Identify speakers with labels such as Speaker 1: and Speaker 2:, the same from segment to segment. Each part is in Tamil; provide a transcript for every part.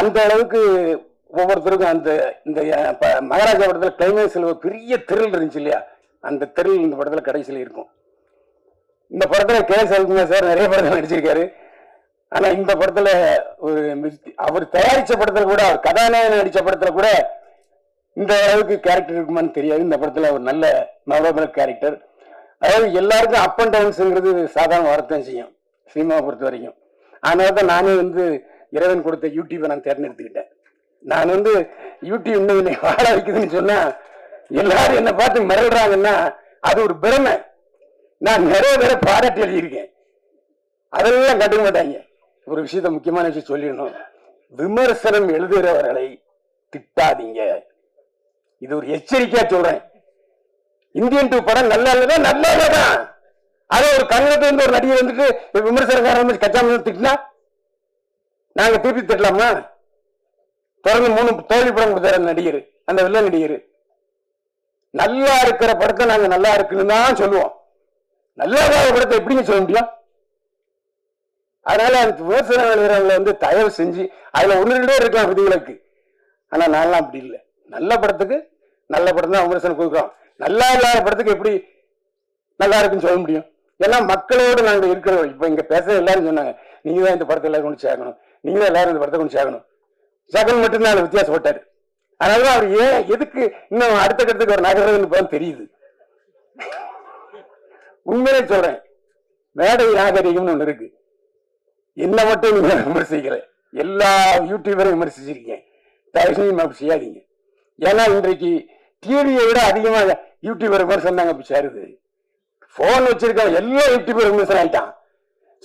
Speaker 1: அந்த அளவுக்கு ஒவ்வொருத்தருக்கும் அந்த இந்த மகாராஜா படத்தில் கிளைமேக்ஸில் ஒரு பெரிய திரில் இருந்துச்சு இல்லையா? அந்த திரில் இந்த படத்தில் கடைசியில் இருக்கும். இந்த படத்தில் கே. சல்குமார் சார் நிறைய படத்தில் நடிச்சிருக்காரு. ஆனால் இந்த படத்தில் ஒரு அவர் தயாரித்த படத்தில் கூட அவர் கதாநாயகன் நடித்த படத்தில் கூட இந்த அளவுக்கு கேரக்டர் இருக்குமான்னு தெரியாது. இந்த படத்தில் ஒரு நல்ல மெமரபிள் கேரக்டர் அதாவது எல்லாருக்கும் அப் அண்ட் டவுன்ஸுங்கிறது சாதாரண வரத்தான் செய்யும். சினிமாவை பொறுத்த வரைக்கும். அதனால தான் நானே வந்து இறைவன் கொடுத்த யூடியூப்பை நான் தேர்ந்தெடுத்துக்கிட்டேன். நான் வந்து யூடியூப் இன்னும் என்னை வாழ வைக்குதுன்னு சொன்னா எல்லாரும் என்னை பார்த்து மிரடுறாங்கன்னா அது ஒரு பெருமை. நான் நிறைய பேரை பாராட்டி எழுதியிருக்கேன். அதெல்லாம் கண்டுக்க மாட்டாங்க. ஒரு விஷயத்த முக்கியமான விஷயம் சொல்லிடணும். விமர்சனம் எழுதுகிறவர்களை திட்டாதீங்க. இது ஒரு எச்சரிக்கையா சொல்றேன். இந்தியன் டூ படம் நல்லா இல்லைன்னா நல்லா இல்லதான். அதே ஒரு கன்னடத்துல இருந்து ஒரு நடிகர் வந்துட்டு விமர்சனக்காரன் வந்து திட்டினா நாங்க திருப்பி தட்டலாமா தொடர்ந்து மூணு தோல்வி படம் கொடுத்தாரு அந்த நடிகர் அந்த வில்ல நடிகர். நல்லா இருக்கிற படத்தை நாங்க நல்லா இருக்குன்னு தான் சொல்லுவோம். நல்லா இருக்கிற படத்தை எப்படிங்க சொல்ல முடியும்? அதனால அந்த விமர்சனம் எழுதுறவங்களை வந்து தயவு செஞ்சு அதுல ஒன்று ரெண்டே இருக்கலாம் விதிவிலக்கு. ஆனா நான்லாம் அப்படி இல்லை. நல்ல படத்துக்கு நல்ல படம் தான் விமர்சனம் கொடுக்குறோம். நல்லா இல்லாத படத்துக்கு எப்படி நல்லா இருக்குன்னு சொல்ல முடியும்? ஏன்னா மக்களோடு நாங்கள் இருக்கிறோம். இப்போ இங்கே பேச எல்லாரும் சொன்னாங்க நீங்க தான் இந்த படத்தை எல்லாரும் கொண்டு சேர்க்கணும். நீங்களே எல்லாரும் இந்த படத்தை கொஞ்சம் சேர்க்கணும். ஜெகன் மட்டும்தான் அதுல வித்தியாசப்பட்டாரு அதனால அவர் ஏன் எதுக்கு இன்னும் அடுத்த கட்டத்துக்கு ஒரு நகர்றதுன்னு தெரியுது. உண்மையிலே சொல்றேன் மேடை நாகரிகம்னு ஒன்று இருக்கு. என்ன மட்டும் நீங்க விமர்சிக்கல. எல்லா யூடியூபரையும் விமர்சிச்சிருக்கீங்க. தயவு செஞ்சு அப்படி செய்யாதீங்க. ஏன்னா இன்றைக்கு டிவியை விட அதிகமாக யூடியூபர் விமர்சனம் தாங்க அப்படி சேருது. போன் வச்சிருக்க எல்லா யூடியூபர் விமர்சனம் ஆயிட்டான்.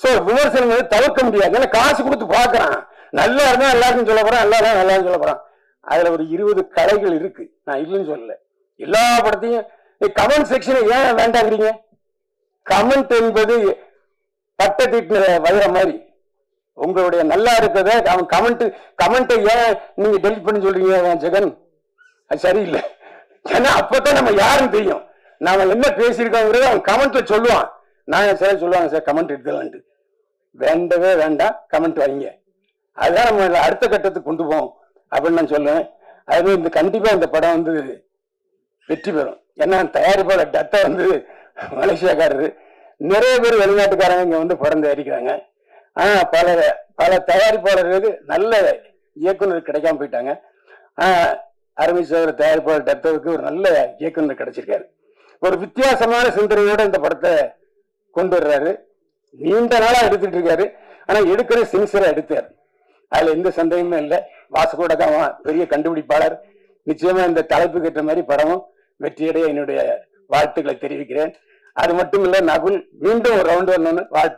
Speaker 1: சோ விமர்சனம் வந்து தவிர்க்க முடியாது. ஏன்னா காசு கொடுத்து பாக்குறான் நல்லா இருந்தா எல்லாருக்கும் சொல்ல போறான் நல்லா இருந்தா நல்லா சொல்ல போறான். அதுல ஒரு இருபது கலைகள் இருக்கு. நான் இல்லைன்னு சொல்லல. எல்லா படத்தையும் கமெண்ட் செக்ஷனை ஏன் வேண்டாங்கிறீங்க? கமெண்ட் என்பது பட்ட தீட்டின வைர மாதிரி. உங்களுடைய நல்லா இருக்கிறத அவன் கமெண்ட் கமெண்ட்டை ஏன் நீங்க டெலிட் பண்ணி சொல்றீங்க ஜெகன்? அது சரியில்லை. ஏன்னா அப்பதான் நம்ம யாருன்னு தெரியும். நாம என்ன பேசியிருக்கோங்கிறத அவன் கமெண்ட்ல சொல்லுவான். நான் சார் சொல்லுவாங்க சார் கமெண்ட் எடுத்துலான்ட்டு வேண்டவே வேண்டாம் கமெண்ட் வைங்க. அதுதான் நம்ம அடுத்த கட்டத்துக்கு கொண்டு போவோம் அப்படின்னு நான் சொல்லுவேன். அது இந்த கண்டிப்பாக இந்த படம் வந்து வெற்றி பெறும். ஏன்னா தயாரிப்பாளர் டத்தை வந்து மலேசியாக்காரரு. நிறைய பேர் வெளிநாட்டுக்காரங்க இங்கே வந்து படம் தயாரிக்கிறாங்க. ஆனால் பல பல தயாரிப்பாளர்களுக்கு நல்ல இயக்குனர் கிடைக்காம போயிட்டாங்க. அருமை சோதர தயாரிப்பாளர் டத்தாவுக்கு ஒரு நல்ல இயக்குனர் கிடைச்சிருக்காரு. ஒரு வித்தியாசமான சிந்தனையோட இந்த படத்தை கொண்டு வர்றாரு. நீண்ட நாளா எடுத்துட்டு இருக்காரு. ஆனா எடுக்கிற சின்சரா எடுத்தார். அதுல எந்த சந்தேகமும் இல்லை. வாசகோட தான் பெரிய கண்டுபிடிப்பாளர். நிச்சயமா இந்த தலைப்பு கேட்ட மாதிரி படமும் வெற்றியடைய என்னுடைய வாழ்த்துக்களை தெரிவிக்கிறேன். அது மட்டும் இல்ல நகுல் மீண்டும் ஒரு ரவுண்ட் வரணும்னு வாழ்த்து